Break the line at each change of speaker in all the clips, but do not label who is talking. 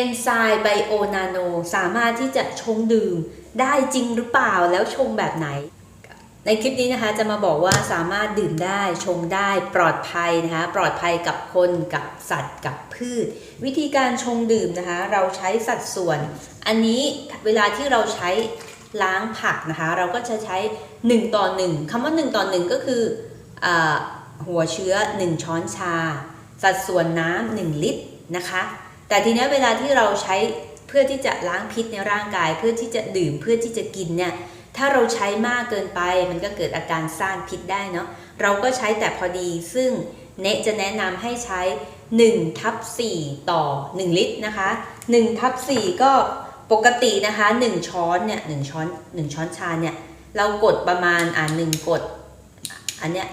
เอนไซม์ไบโอนาโนสามารถที่จะชงดื่มได้จริงหรือเปล่าแล้วชงแบบไหน ในคลิปนี้นะคะจะมาบอกว่าสามารถดื่มได้ชงได้ปลอดภัยนะคะปลอดภัยกับคนกับสัตว์กับพืช วิธีการชงดื่มนะคะ เราใช้สัดส่วน อันนี้เวลาที่เราใช้ล้างผักนะคะ เราก็จะใช้ 1 ต่อ 1คำว่า 1 ต่อ 1 ก็คืออหัวเชื้อ 1 ช้อนชา สัดส่วนน้ำ1ลิตรนะคะ แต่ทีนี้เวลาที่เราใช้เพื่อที่จะล้างพิษในร่างกาย เพื่อที่จะดื่มเพื่อที่จะกินเนี่ยถ้าเราใช้มากเกินไปมันก็เกิดอาการสร้างพิษได้เนาะเราก็ใช้แต่พอดีซึ่งเนจะแนะนำให้ใช้1ทับ4ต่อ 1 ลิตรนะคะ1ทับ4ก็ปกตินะคะ 1 ช้อนเนี่ย1ช้อน 1 ช้อนชาเนี่ยเรากดประมาณอ่า1กดอันเนี้ย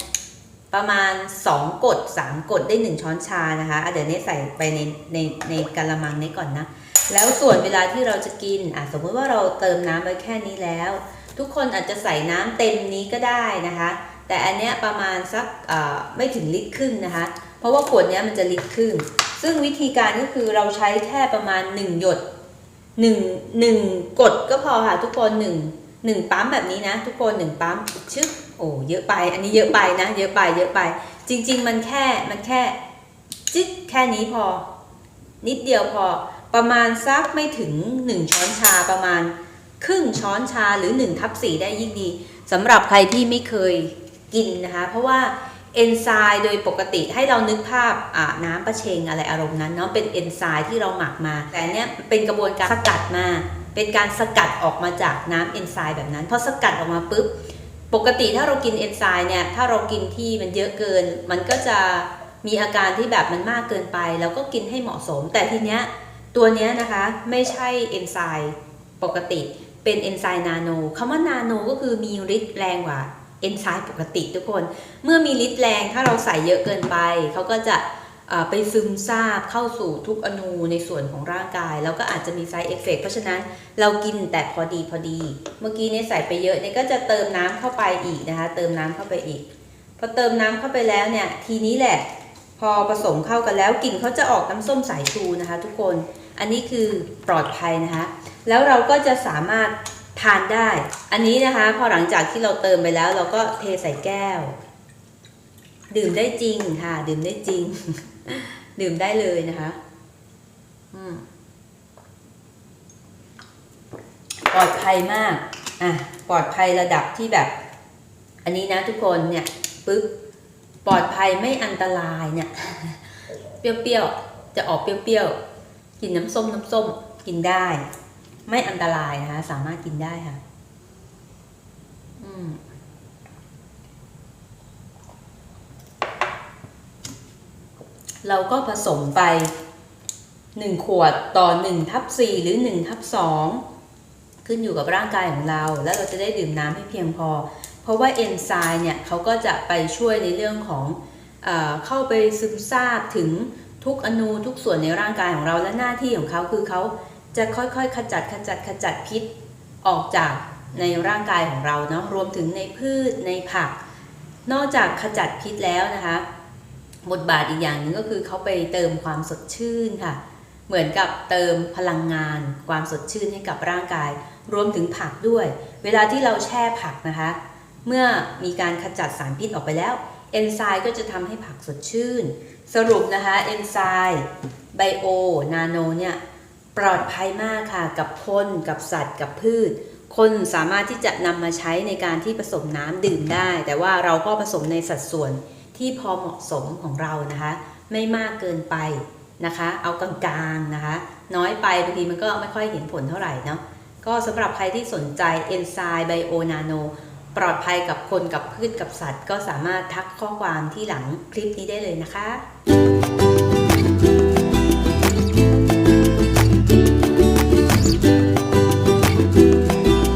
ประมาณ 2 กด 3 กดได้ 1 ช้อนชานะคะเดี๋ยวเนใส่ไปในในในกะละมังนี้ก่อนนะ แล้วส่วนเวลาที่เราจะกินอะสมมติว่าเราเติมน้ำไว้แค่นี้แล้ว ทุกคนอาจจะใส่น้ำเต็มนี้ก็ได้นะคะ แต่อันเนี้ยประมาณสักไม่ถึงลิตรครึ่งนะคะ เพราะว่าขวดเนี้ยมันจะลิตรครึ่ง ซึ่งวิธีการก็คือเราใช้แค่ประมาณ 1 หยด1 1กดก็พอค่ะทุกคน1 1ปั๊มแบบนี้นะ ทุกคน1ปั๊มชึบโอ้เยอะไป อันนี้เยอะไปนะ เยอะไป เยอะไป จริง ๆ มันแค่มันแค่จึ๊กแค่นี้พอ นิดเดียวพอ ประมาณสักไม่ถึง 1 ช้อนชาประมาณ ครึ่งช้อนชาหรือ1ทับ4ได้ยิ่งดีสำหรับใครที่ไม่เคยกินนะคะ เพราะว่าเอนไซม์โดยปกติให้เรานึกภาพน้ำประเชงอะไรอารมณ์นั้นเนาะเป็นเอนไซม์ที่เราหมักมา แต่เนี้ยเป็นกระบวนการสกัดมา เป็นการสกัดออกมาจากน้ำเอนไซม์แบบนั้นพอสกัดออกมาปุ๊บปกติถ้าเรากินเอนไซม์เนี่ยถ้าเรากินที่มันเยอะเกิน มันก็จะมีอาการที่แบบมันมากเกินไปเราก็กินให้เหมาะสม แต่ทีเนี้ยตัวเนี้ยนะคะไม่ใช่เอนไซม์ปกติเป็นเอนไซม์นาโนคำว่านาโนก็คือมีฤทธิ์แรงกว่าเอนไซม์ปกติทุกคน เมื่อมีฤทธิ์แรงถ้าเราใส่เยอะเกินไปเขาก็จะ ไปซึมซาบเข้าสู่ทุกอนูในส่วนของร่างกาย แล้วก็อาจจะมีไซเอฟเฟกเพราะฉะนั้นเรากินแต่พอดีพอดี เมื่อกี้เนี่ยใส่ไปเยอะเนี่ยก็จะเติมน้ำเข้าไปอีกนะคะ เติมน้ำเข้าไปอีก พอเติมน้ำเข้าไปแล้วเนี่ยทีนี้แหละ พอผสมเข้ากันแล้วกลิ่นเขาจะออกน้ำส้มสายชูนะคะ ทุกคนอันนี้คือปลอดภัยนะคะ แล้วเราก็จะสามารถทานได้ อันนี้นะคะ พอหลังจากที่เราเติมไปแล้ว เราก็เทใส่แก้ว ดื่มได้จริงค่ะ ดื่มได้จริง ดื่มได้เลยนะคะอืมปลอดภัยมาก อะ ปลอดภัยระดับที่แบบ อันนี้นะทุกคนเนี่ยปึ๊บปลอดภัยไม่อันตรายเนี่ย เปรี้ยวๆ จะออกเปรี้ยวๆ กินน้ำส้มน้ำส้มกินได้ ไม่อันตรายนะคะ สามารถกินได้ค่ะ อืม เราก็ผสมไป 1 ขวดต่อ1ทับ4หรือ1ทับ2ขึ้นอยู่กับร่างกายของเรา แล้วเราจะได้ดื่มน้ำให้เพียงพอ เพราะว่าเอนไซม์เนี่ยเขาก็จะไปช่วยในเรื่องของเอเข้าไปซึมซาบถึงทุกอนูทุกส่วนในร่างกายของเราและหน้าที่ของเขาคือเขาจะค่อยๆ ขจัดขจัดขจัดพิษออกจากในร่างกายของเราเนาะรวมถึงในพืชในผัก นอกจากขจัดพิษแล้วนะคะ บทบาทอีกอย่างหนึ่งก็คือเขาไปเติมความสดชื่นค่ะ เหมือนกับเติมพลังงาน ความสดชื่นให้กับร่างกาย รวมถึงผักด้วย เวลาที่เราแช่ผักนะคะ เมื่อมีการขจัดสารพิษออกไปแล้ว เอนไซม์ก็จะทำให้ผักสดชื่น สรุปนะคะเอนไซม์ไบโอ นาโนเนี่ยปลอดภัยมากค่ะ กับคนกับสัตว์ กับพืช คนสามารถที่จะนำมาใช้ในการที่ผสมน้ำดื่มได้ แต่ว่าเราก็ผสมในสัดส่วน ที่พอเหมาะสมของเรานะคะ ไม่มากเกินไปนะคะ เอากลางๆนะคะ น้อยไปบางทีมันก็ไม่ค่อยเห็นผลเท่าไหร่เนาะก็สำหรับใครที่สนใจเอนไซม์ไบโอนาโนปลอดภัยกับคนกับพืชกับสัตว์ ก็สามารถทักข้อความที่หลังคลิปนี้ได้เลยนะคะ